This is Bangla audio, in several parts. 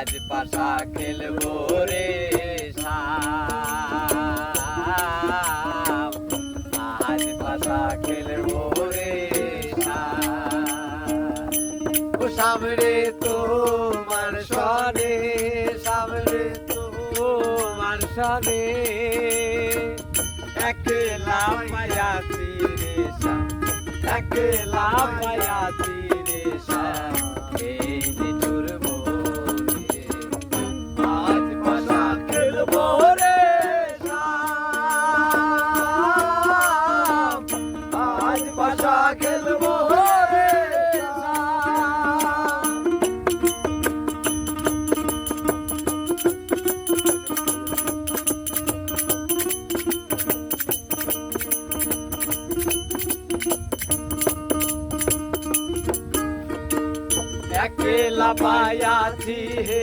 আজ পাশা খেলব রে আজ পাশা খেলব রে ও সামনে তোমার সনে সামনে তোমার সনে। একলা পায়াছি রে শাম একলা পায়াছি রে শাম একলা পায়াছি হে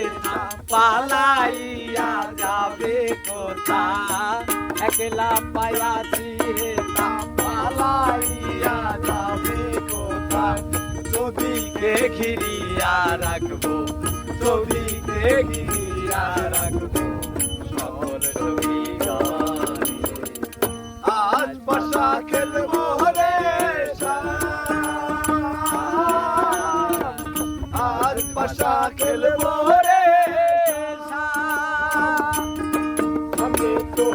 পালাইয়া যাবে কোথা একলা পায়াছি হে না, পালাইয়া যাবে কোথা ছবিকে ঘিরিয়া রাখব, ছবিকে ঘিরিয়া আজ খেলব রে। সামনে তো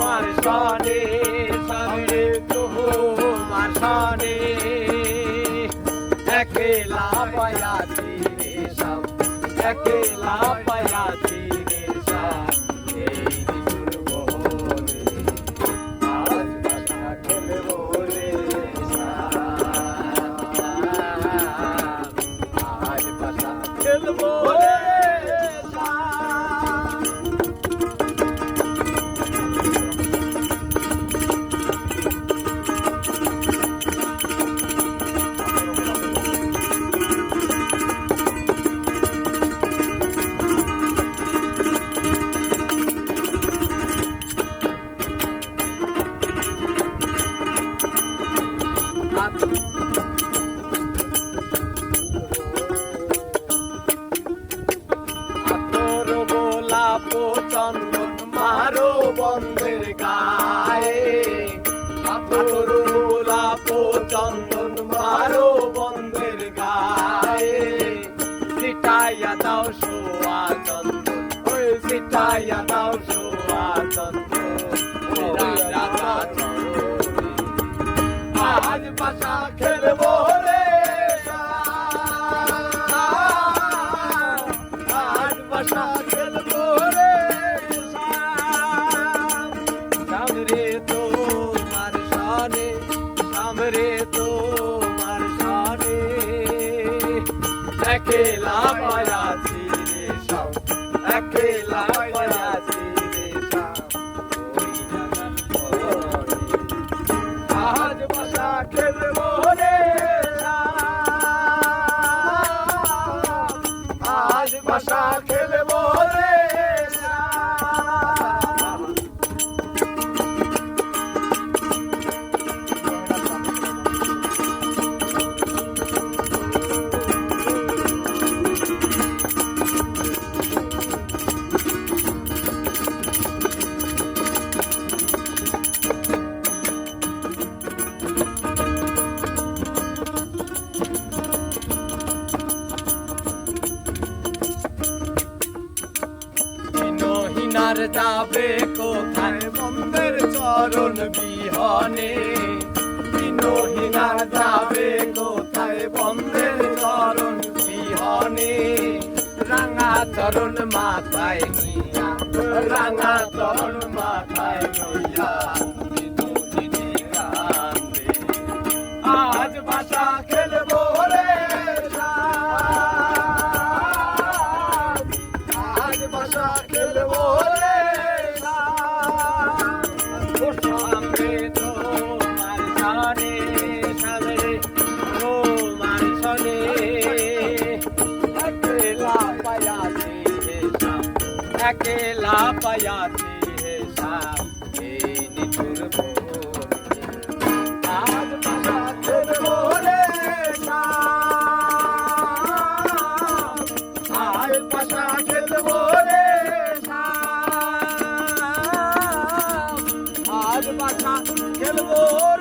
মার সানে সামনে তো মার সানে একলা পায়াছি রে সব, একলা পায়াছি গায়ে আতর গোলাপ চন্দন মারো বন্ধের গায়ে। সিটাইয়া দাও সোয়া চন্দন। ওই সিটাইয়া দাও সোয়া চন্দন। আজ বাসা খেলব। আজ বাসা দিনহীনার যাবে কোথায়? বন্ধের চরণ বিহনে। দিনহীনার যাবে কোথায়? বন্ধের চরণ বিহনে। রাঙা চরণ মাথায় নিয়া, রাঙা চরণ মাথায় নইয়া अकेला पयाती है शाम के निठुर बोले आज मशाखुर आज मशाखुर आज मशाखुर बोले